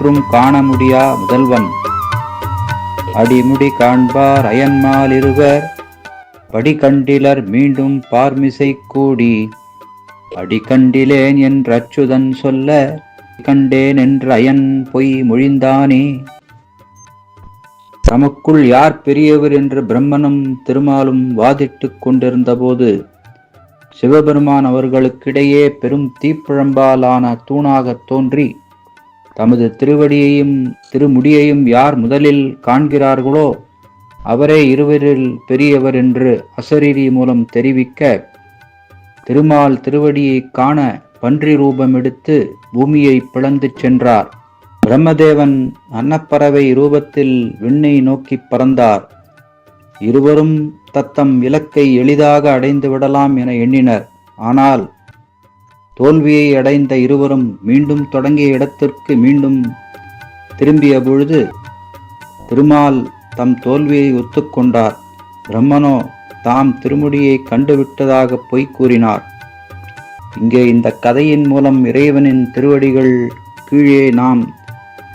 முற்றும் காண முடியா முதல்வன். அடிமுடி காண்பார் அயன்மால் இருவர். படிகண்டிலர் மீண்டும் பார்மிசை கூடி அடி கண்டிலேன் என்று அச்சுதன் சொல்ல கண்டேன் என்று அயன் பொய் மொழிந்தானே. தமக்குள் யார் பெரியவர் என்று பிரம்மனும் திருமாலும் வாதிட்டுக் கொண்டிருந்தபோது சிவபெருமான் அவர்களுக்கிடையே பெரும் தீப்பிழம்பாலான தூணாகத் தோன்றி தமது திருவடியையும் திருமுடியையும் யார் முதலில் காண்கிறார்களோ அவரே இருவரில் பெரியவர் என்று அசரீரி மூலம் தெரிவிக்க திருமால் திருவடியை காண பன்றி ரூபம் எடுத்து பூமியை பிளந்து சென்றார். பிரம்மதேவன் அன்னப்பறவை ரூபத்தில் விண்ணை நோக்கி பறந்தார். இருவரும் தத்தம் இலக்கை எளிதாக அடைந்து விடலாம் என எண்ணினர். ஆனால் தோல்வியை அடைந்த இருவரும் மீண்டும் தொடங்கிய இடத்திற்கு மீண்டும் திரும்பிய பொழுது திருமால் தம் தோல்வியை ஒத்துக்கொண்டார் பிரம்மனோ தாம் திருமுடியை கண்டுவிட்டதாக பொய் கூறினார். இங்கே இந்த கதையின் மூலம் இறைவனின் திருவடிகள் கீழே நாம்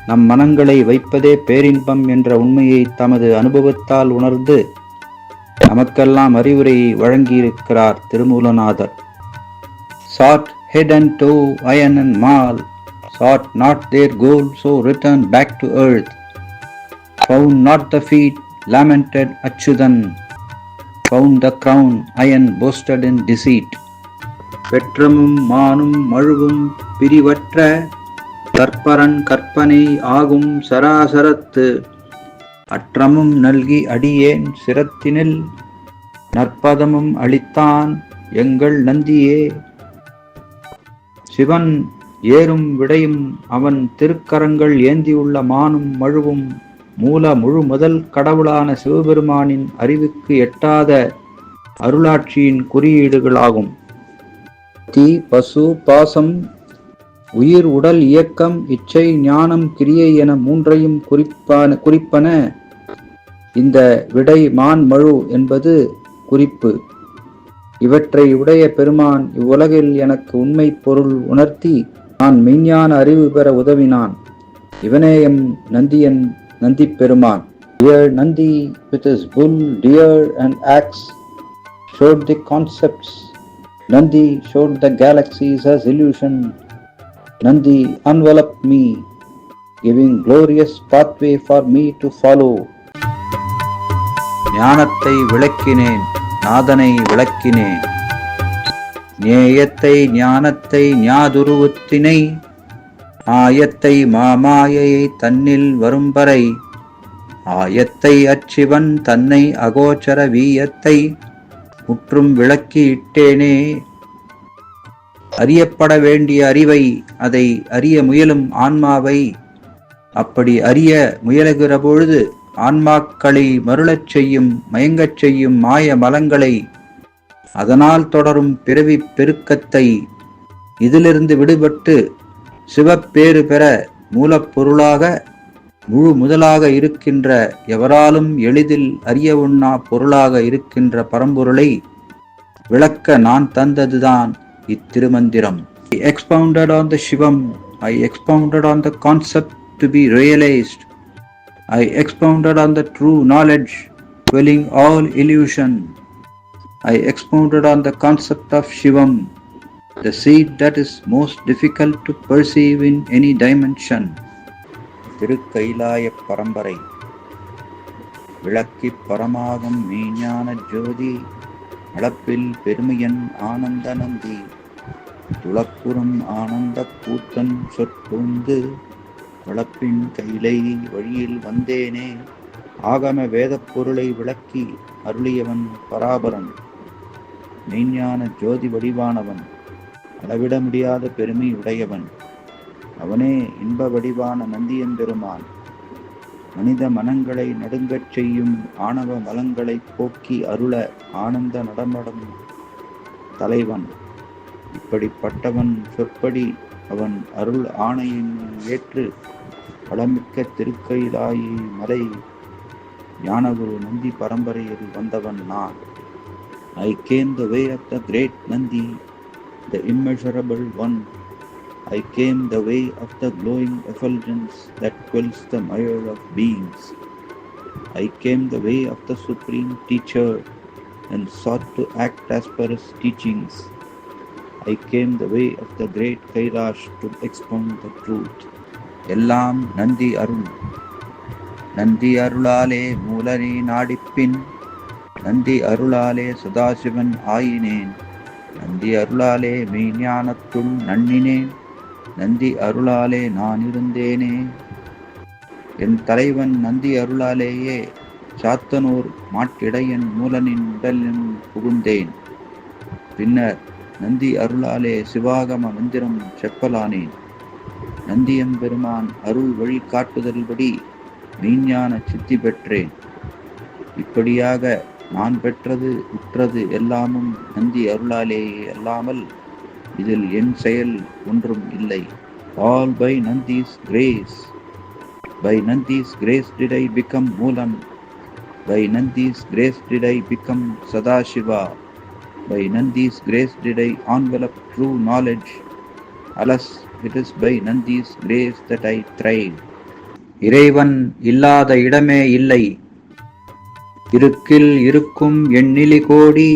நம் மனங்களை வைப்பதே பேரின்பம் என்ற உண்மையை தமது அனுபவத்தால் உணர்ந்து நமக்கெல்லாம் அறிவுரை வழங்கியிருக்கிறார் Tirumulanathar. Sought head and toe, iron and mal, sought not their goal, so returned back to earth. Found not the feet, lamented Achyudan. Found the crown, iron boasted in deceit. பெற்றமும் மானும் மழுவும் பிரிவற்ற கற்பரன் கற்பனை ஆகும் சராசரத்து அற்றமும் நல்கி அடியேன் சிரத்தினில் நற்பதமும் அளித்தான் எங்கள் நந்தியே சிவன் ஏறும் விடையும் அவன் திருக்கரங்கள் ஏந்தியுள்ள மானும் மழுவும் மூல முழு முதல் கடவுளான சிவபெருமானின் அறிவுக்கு எட்டாத அருளாட்சியின் குறியீடுகளாகும். தீ பசு பாசம் உயிர் உடல் இயக்கம் இச்சை ஞானம் கிரியை என மூன்றையும் குறிப்பான குறிப்பன இந்த விடை மான் மழு என்பது குறிப்பு. இவற்றை உடைய பெருமான் இவ்வுலகில் எனக்கு உண்மை பொருள் உணர்த்தி நான் மெய்ஞான அறிவு பெற உதவினான் இவனே எம் நந்தியன் நந்தி பெருமான் Dear Nandi with his bull, deer and axe showed the concepts. Nandi showed the galaxies as illusion. Nandi enveloped me, giving glorious pathway for me to follow. ஞானத்தை விளக்கினேன் நாதனை விளக்கினேன். நேயத்தை ஞானத்தை ஞாதுருவத்தினை ஆயத்தை மாமாயையை தன்னில் வரும்பறை ஆயத்தை அச்சிவன் தன்னை அகோச்சர வீயத்தை முற்றும் விளக்கி இட்டேனே. அறியப்பட வேண்டிய அறிவை அதை அறிய முயலும் ஆன்மாவை அப்படி அறிய முயலுகிற பொழுது ஆன்மாக்களை மருளச் செய்யும் மயங்கச் செய்யும் மாய மலங்களை அதனால் தொடரும் பிறவி பெருக்கத்தை இதிலிருந்து விடுபட்டு சிவப்பேறு பெற மூலப்பொருளாக முழு முதலாக இருக்கின்ற எவராலும் எளிதில் அறிய உண்ணா பொருளாக இருக்கின்ற பரம்பொருளை விளக்க நான் தந்ததுதான் இத்திருமந்திரம். Expounded on the Sivam I expounded on the concept to be realised I expounded on the true knowledge, quelling all illusion. I expounded on the concept of Shivam, the seed that is most difficult to perceive in any dimension. Thirukailaya பரம்பரை விளக்கி பரமாகும் மெய்ஞான ஜோதி அளப்பில் பெருமையன் ஆனந்த நந்தி துளப்புறம் ஆனந்த கூத்தன் சொற்புந்து வளப்பின் கையிலை வழியில் வந்தேனே. ஆகம வேதப் பொருளை விளக்கி அருளியவன் பராபரன். மெய்ஞான ஜோதி வடிவானவன். அளவிட முடியாத பெருமை உடையவன். அவனே இன்ப வடிவான நந்தியம்பெருமான் மனித மனங்களை நடுங்கச் செய்யும் ஆணவ மலங்களை போக்கி அருள ஆனந்த நடமடம் தலைவன். இப்படிப்பட்டவன் சொற்படி அவன் அருள் ஆணையின் ஏற்று வளமிக்க திருக்கைலாயி மலை ஞானகுரு நந்தி பரம்பரையில் வந்தவன் நான் I came the way of the great Nandi the immeasurable one I came the way of the glowing effulgence that dwells the mire of beings I came the way of the supreme teacher and sought to act as per teachings I came the way of the great Kailash to expound the truth எல்லாம் நந்தி அருள். நந்தி அருளாலே மூலனே நாடிப்பின். நந்தி அருளாலே சதாசிவன் ஆயினேன். நந்தி அருளாலே மெய்ஞானத்துள் நன்னினேன். நந்தி அருளாலே நான் இருந்தேனே என் தலைவன் நந்தி அருளாலேயே சாத்தனூர் மாட்டிடையன் மூலனின் உடலின் புகுந்தேன். பின்னர் நந்தி அருளாலே சிவாகம மந்திரம் செப்பலானேன் நந்தியம்பெருமான் அருள் வழி காட்டுதல்படி மெய்ஞான சித்தி பெற்றேன். இப்படியாக நான் பெற்றது உற்றது எல்லாமும் நந்தி அருளாலேயே அல்லாமல் இதில் என் செயல் ஒன்றும் இல்லை. All by Nandi's grace by Nandi's grace did I become Mulam by Nandi's grace did I become Sadasiva by Nandi's grace did I envelop true knowledge. Alas it is by Nandi's grace that I thrive. இறைவன் இல்லாத இடமே இல்லை. இருக்கில் இருக்கும் எண்ணிலி கோடி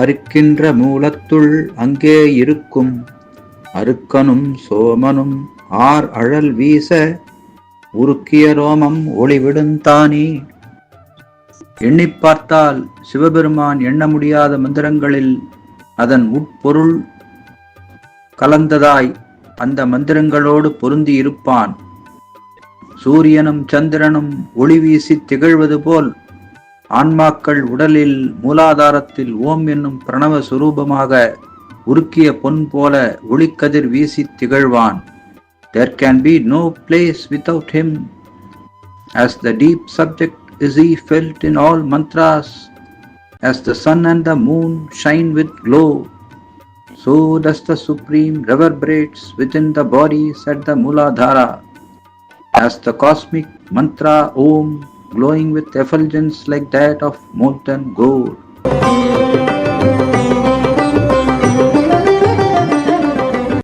அறுக்கின்ற மூலத்துள் அங்கே இருக்கும். அருக்கனும் சோமனும் R அழல் வீச உருக்கிய ரோமம் ஒளிவிடுந்தானே எண்ணி பார்த்தால் சிவபெருமான் எண்ண முடியாத மந்திரங்களில் அதன் உட்பொருள் கலந்ததாய் அந்த மந்திரங்களோடு பொருந்தி இருப்பான். சூரியனும் சந்திரனும் ஒளி வீசி திகழ்வது போல் ஆன்மாக்கள் உடலில் மூலாதாரத்தில் ஓம் என்னும் பிரணவ சுரூபமாக உருக்கிய பொன் போல ஒளிக்கதிர் வீசி திகழ்வான். There can be no place without him as the deep subject is he felt in all mantras, as the sun and the moon shine with glow, so does the Supreme reverberates within the bodies at the Muladhara. As the cosmic mantra Om glowing with effulgence like that of molten gold.